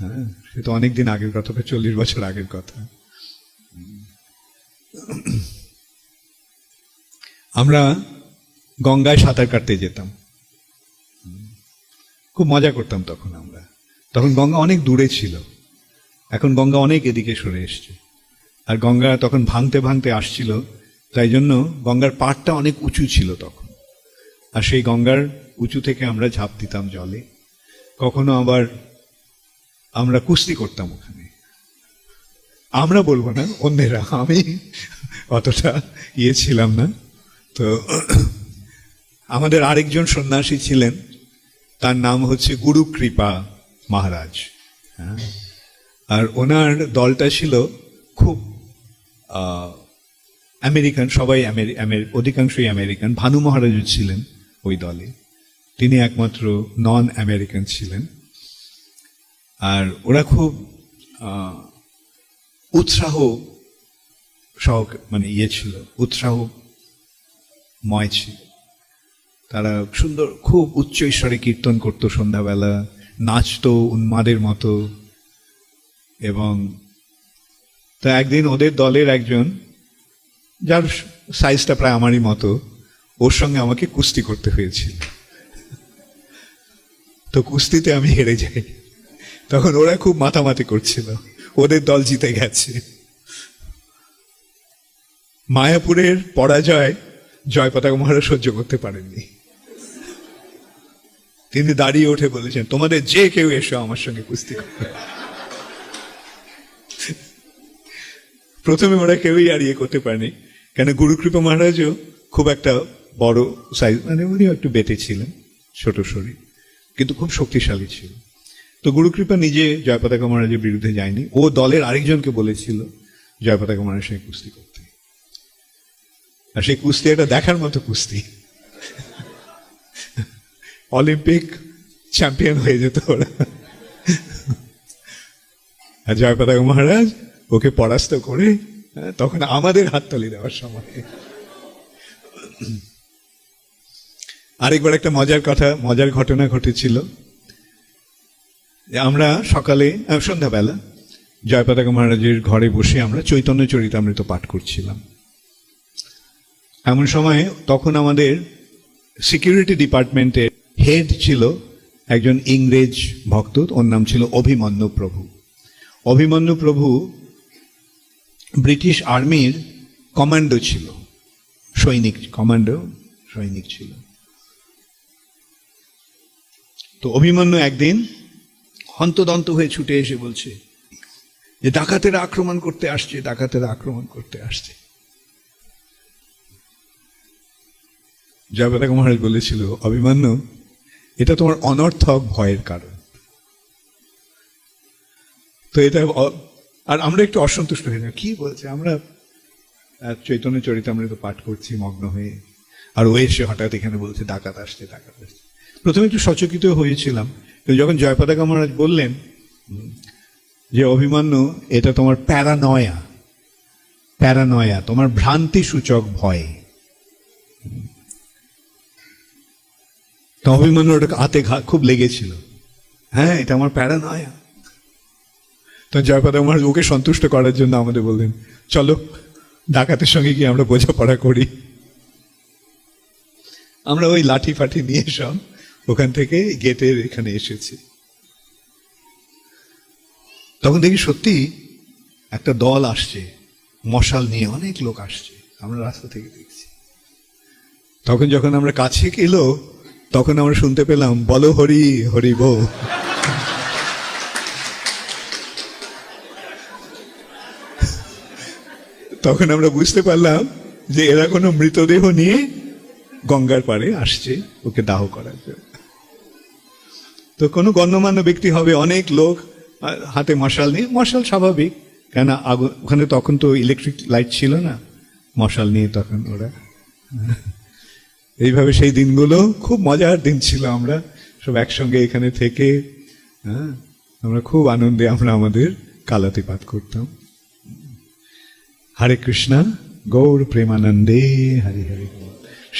হ্যাঁ সে তো অনেকদিন আগের কথা, প্রায় চল্লিশ বছর আগের কথা। আমরা গঙ্গায় সাঁতার কাটতে যেতাম। খুব মজা করতাম তখন আমরা। তখন গঙ্গা অনেক দূরে ছিল। এখন গঙ্গা অনেক এদিকে সরে এসছে। আর গঙ্গা তখন ভাঙতে ভাঙতে আসছিল, তাই জন্য গঙ্গার পাড়টা অনেক উঁচু ছিল তখন। আর সেই গঙ্গার উঁচু থেকে আমরা ঝাঁপ দিতাম জলে। কখনো আবার আমরা কুস্তি করতাম ওখানে। আমরা বলব না, অন্যেরা, আমি অতটা ইয়ে ছিলাম না। তো আমাদের আরেকজন সন্ন্যাসী ছিলেন, তার নাম হচ্ছে গুরু কৃপা মহারাজ। হ্যাঁ? আর ওনার দলটা ছিল খুব আমেরিকান, সবাই অধিকাংশই আমেরিকান। ভানু মহারাজও ছিলেন ওই দলে। তিনি একমাত্র নন আমেরিকান ছিলেন। ওরা খুব উৎসাহ সহ মানে ইয়ে ছিল উৎসাহ ময় ছিল। তারা সুন্দর, খুব উচ্চ ঈশ্বরে কীর্তন করতো সন্ধ্যাবেলা, নাচতো উন্মাদের মতো এবং তা একদিন ওদের দলের একজন, যার সাইজটা প্রায় আমারই মতো, ওর সঙ্গে আমাকে কুস্তি করতে হয়েছিল। তো কুস্তিতে আমি হেরে যাই। তখন ওরা খুব মাতামাতি করছিল। ওদের দল জিতে গেছে। মায়াপুরের পরাজয় জয় পতাকা মহারাজ সহ্য করতে পারেননি। তিনি দাঁড়িয়ে উঠে বলেছেন, তোমাদের যে কেউ এসো আমার সঙ্গে কুস্তি করবে প্রথমে ওরা কেউই আর ইয়ে করতে পারেনি। কেন গুরুকৃপা মহারাজও খুব একটা বড় সাইজ মানে উনিও একটু বেটে ছিলেন, ছোট শরীর। কিন্তু খুব শক্তিশালী ছিল তো গুরুকৃপা নিজে জয় পতাকা মহারাজের বিরুদ্ধে যায়নি। ও দলের আরেকজনকে বলেছিল জয় পতাকা মহারাজের সঙ্গে কুস্তি করতে। আর সেই কুস্তি একটা দেখার মতো কুস্তি। অলিম্পিক চ্যাম্পিয়ন হয়ে যেত ওরা। আর জয় পতাকা মহারাজ ওকে পরাস্ত করে হ্যাঁ, তখন আমাদের হাততালি দেওয়ার সময়। আরেকবার একটা মজার কথা মজার ঘটনা ঘটেছিল। আমরা সকালে সন্ধ্যাবেলা জয় পতাকা মহারাজের ঘরে বসে আমরা চৈতন্য চরিতামৃত পাঠ করছিলাম। এমন সময়ে তখন আমাদের সিকিউরিটি ডিপার্টমেন্টের হেড ছিল একজন ইংরেজ ভক্ত, ওর নাম ছিল অভিমন্যু প্রভু। অভিমন্যু প্রভু ব্রিটিশ আর্মির কমান্ডো ছিল, সৈনিক, কমান্ডো সৈনিক ছিল। তো অভিমন্যু একদিন হন্তদন্ত হয়ে ছুটে এসে বলছে যে ডাকাতেরা আক্রমণ করতে আসছে, ডাকাতেরা আক্রমণ করতে আসছে। জয়পতাকা মহারাজ বলেছিল, অভিমান্য, এটা তোমার অনর্থক ভয়ের কারণ। তো এটা আর আমরা একটু অসন্তুষ্ট হয়ে যাই কি বলছে? আমরা চৈতন্য চরিতামৃত পাঠ করছি মগ্ন হয়ে। আর ও এসে হঠাৎ এখানে বলছে, ডাকাত আসছে ডাকাত আসছে। প্রথমে একটু সচকিত হয়েছিলাম। কিন্তু যখন জয়পতাকা মহারাজ বললেন যে, অভিমান্যু, এটা তোমার প্যারানয়া। প্যারানয়া, তোমার ভ্রান্তি সূচক ভয়। তো অভিমান্যু ওটা হাতে খুব লেগেছিল। হ্যাঁ এটা আমার প্যারানয়া। তো জয়পদ মহারাজ ওকে সন্তুষ্ট করার জন্য আমাদের বললেন, চলো, ডাকাতের সঙ্গে গিয়ে আমরা বোঝাপড়া করি। আমরা ওই লাঠি ফাঠি নিয়ে সব ওখান থেকে গেটের এখানে এসেছি। তখন দেখি সত্যি একটা দল আসছে, মশাল নিয়ে অনেক লোক আসছে, আমরা রাস্তা থেকে দেখছি। তখন যখন আমরা কাছে এলো, তখন আমরা শুনতে পেলাম, বলো হরি হরি বো তখন আমরা বুঝতে পারলাম যে এরা কোনো মৃতদেহ নিয়ে গঙ্গার পাড়ে আসছে, ওকে দাহ করার জন্য। তো কোনো গণ্যমান্য ব্যক্তি হবে, অনেক লোক হাতে মশাল নিয়ে, মশাল স্বাভাবিক। কেন আগুন ওখানে তখন তো ইলেকট্রিক লাইট ছিল না, মশাল নিয়ে তখন ওরা। এইভাবে সেই দিনগুলো, খুব মজার দিন ছিল আমরা, সব একসঙ্গে এখানে থেকে হ্যাঁ আমরা খুব আনন্দে আমরা আমাদের কালাতিপাত করতাম। হরে কৃষ্ণা, গৌর প্রেমানন্দে, হরি হরি।